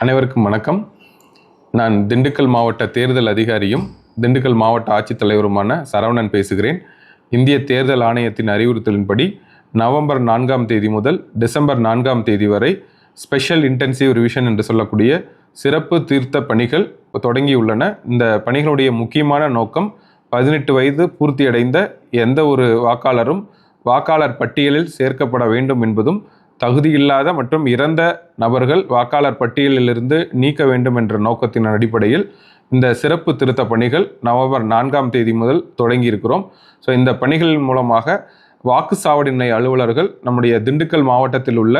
அனைவருக்கும் வணக்கம். நான் திண்டுக்கல் மாவட்ட தேர்தல் அதிகாரியும் திண்டுக்கல் மாவட்ட ஆட்சித்தலைவருமான சரவணன் பேசுகிறேன். இந்திய தேர்தல் ஆணையத்தின் அறிவுறுத்தலின்படி நவம்பர் நான்காம் தேதி முதல் டிசம்பர் நான்காம் தேதி வரை ஸ்பெஷல் இன்டென்சிவ் ரிவிஷன் என்று சொல்லக்கூடிய சிறப்பு தீர்த்த பணிகள் தொடங்கியுள்ளன. இந்த பணிகளுடைய முக்கியமான நோக்கம் பதினெட்டு வயது பூர்த்தியடைந்த எந்த ஒரு வாக்காளரும் வாக்காளர் பட்டியலில் சேர்க்கப்பட வேண்டும் என்பதும் தகுதியில்லாத மற்றும் இறந்த நபர்கள் வாக்காளர் பட்டியலிலிருந்து நீக்க வேண்டும் என்ற நோக்கத்தின் அடிப்படையில் இந்த சிறப்பு திருத்த பணிகள் நவம்பர் நான்காம் தேதி முதல் தொடங்கி இருக்கிறோம் ஸோ இந்த பணிகளின் மூலமாக வாக்குச்சாவடி நிலைய அலுவலர்கள் நம்முடைய திண்டுக்கல் மாவட்டத்தில் உள்ள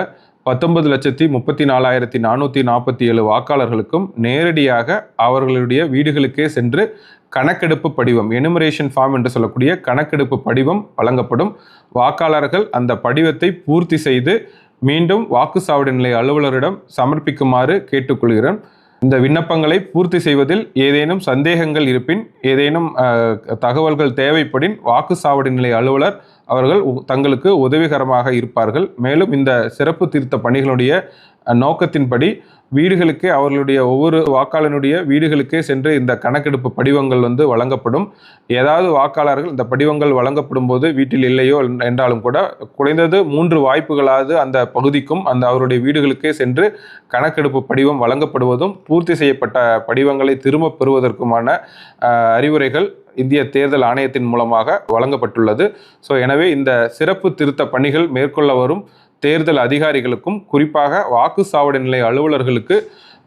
பத்தொன்பது லட்சத்தி முப்பத்தி நாலாயிரத்தி நானூற்றி நாற்பத்தி ஏழு வாக்காளர்களுக்கும் நேரடியாக அவர்களுடைய வீடுகளுக்கே சென்று கணக்கெடுப்பு படிவம் எனுமரேஷன் ஃபார்ம் என்று சொல்லக்கூடிய கணக்கெடுப்பு படிவம் வழங்கப்படும். வாக்காளர்கள் அந்த படிவத்தை பூர்த்தி செய்து மீண்டும் வாக்குச்சாவடி நிலைய அலுவலரிடம் சமர்ப்பிக்குமாறு கேட்டுக்கொள்கிறேன். இந்த விண்ணப்பங்களை பூர்த்தி செய்வதில் ஏதேனும் சந்தேகங்கள் இருப்பின் ஏதேனும் தகவல்கள் தேவைப்படின் வாக்குச்சாவடி நிலைய அலுவலர் அவர்கள் உ- தங்களுக்கு உதவிகரமாக இருப்பார்கள். மேலும் இந்த சிறப்பு திருத்த பணிகளுடைய நோக்கத்தின்படி வீடுகளுக்கே அவர்களுடைய ஒவ்வொரு வாக்காளனுடைய வீடுகளுக்கே சென்று இந்த கணக்கெடுப்பு படிவங்கள் வந்து வழங்கப்படும். ஏதாவது வாக்காளர்கள் இந்த படிவங்கள் வழங்கப்படும் போது வீட்டில் இல்லையோ என்றாலும் கூட குறைந்தது மூன்று வாய்ப்புகளாவது அந்த பகுதிக்கும் அந்த அவருடைய வீடுகளுக்கே சென்று கணக்கெடுப்பு படிவம் வழங்கப்படுவதும் பூர்த்தி செய்யப்பட்ட படிவங்களை திரும்ப பெறுவதற்குமான அறிவுரைகள் இந்திய தேர்தல் ஆணையத்தின் மூலமாக வழங்கப்பட்டுள்ளது. ஸோ எனவே இந்த சிறப்பு திருத்த பணிகள் மேற்கொள்ள வரும் தேர்தல் அதிகாரிகளுக்கும் குறிப்பாக வாக்குச்சாவடி நிலைய அலுவலர்களுக்கு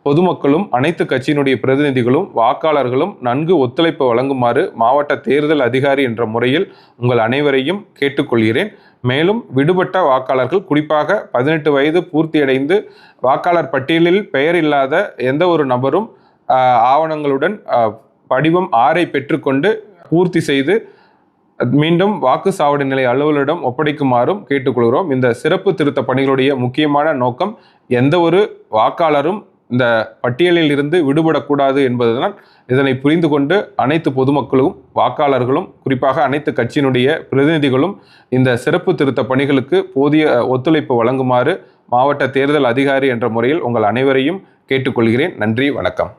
பொதுமக்களும் அனைத்து கட்சியினுடைய பிரதிநிதிகளும் வாக்காளர்களும் நன்கு ஒத்துழைப்பு வழங்குமாறு மாவட்ட தேர்தல் அதிகாரி என்ற முறையில் உங்கள் அனைவரையும் கேட்டுக்கொள்கிறேன். மேலும் விடுபட்ட வாக்காளர்கள் குறிப்பாக பதினெட்டு வயது பூர்த்தியடைந்து வாக்காளர் பட்டியலில் பெயர் இல்லாத எந்த ஒரு நபரும் ஆவணங்களுடன் படிவம் ஆறை பெற்றுக்கொண்டு பூர்த்தி செய்து மீண்டும் வாக்குச்சாவடி நிலை அலுவலரிடம் ஒப்படைக்குமாறும் கேட்டுக்கொள்கிறோம். இந்த சிறப்பு திருத்த பணிகளுடைய முக்கியமான நோக்கம் எந்த ஒரு வாக்காளரும் இந்த பட்டியலில் இருந்து விடுபடக்கூடாது என்பதுதான். இதனை புரிந்து கொண்டு அனைத்து பொதுமக்களும் வாக்காளர்களும் குறிப்பாக அனைத்து கட்சியினுடைய பிரதிநிதிகளும் இந்த சிறப்பு திருத்த பணிகளுக்கு போதிய ஒத்துழைப்பு வழங்குமாறு மாவட்ட தேர்தல் அதிகாரி என்ற முறையில் உங்கள் அனைவரையும் கேட்டுக்கொள்கிறேன். நன்றி வணக்கம்.